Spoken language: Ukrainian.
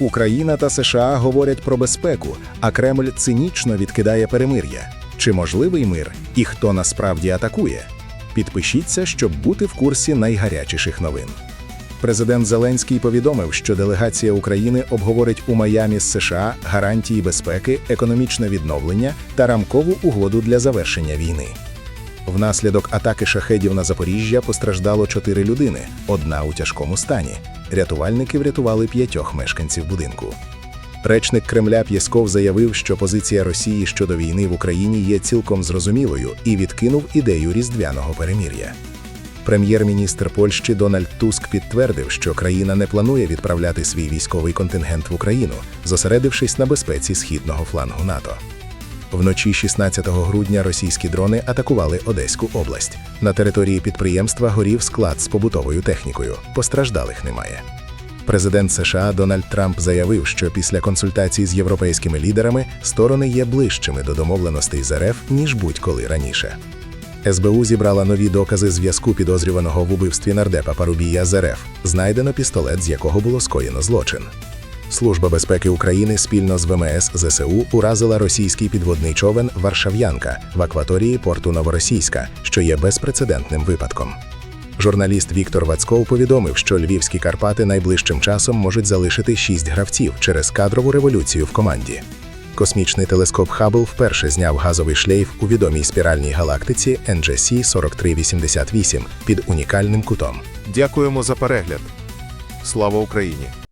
Україна та США говорять про безпеку, а Кремль цинічно відкидає перемир'я. Чи можливий мир і хто насправді атакує? Підпишіться, щоб бути в курсі найгарячіших новин. Президент Зеленський повідомив, що делегація України обговорить у Майамі з США гарантії безпеки, економічне відновлення та рамкову угоду для завершення війни. Внаслідок атаки шахедів на Запоріжжя постраждало чотири людини, одна у тяжкому стані. Рятувальники врятували п'ятьох мешканців будинку. Речник Кремля Пєсков заявив, що позиція Росії щодо війни в Україні є цілком зрозумілою і відкинув ідею різдвяного перемір'я. Прем'єр-міністр Польщі Дональд Туск підтвердив, що країна не планує відправляти свій військовий контингент в Україну, зосередившись на безпеці східного флангу НАТО. Вночі 16 грудня російські дрони атакували Одеську область. На території підприємства горів склад з побутовою технікою. Постраждалих немає. Президент США Дональд Трамп заявив, що після консультацій з європейськими лідерами сторони є ближчими до домовленостей з РФ, ніж будь-коли раніше. СБУ зібрала нові докази зв'язку підозрюваного в убивстві нардепа Парубія з РФ. Знайдено пістолет, з якого було скоєно злочин. Служба безпеки України спільно з ВМС ЗСУ уразила російський підводний човен Варшав'янка в акваторії порту Новоросійська, що є безпрецедентним випадком. Журналіст Віктор Вацков повідомив, що львівські Карпати найближчим часом можуть залишити шість гравців через кадрову революцію в команді. Космічний телескоп Хаббл вперше зняв газовий шлейф у відомій спіральній галактиці NGC 4388 під унікальним кутом. Дякуємо за перегляд. Слава Україні!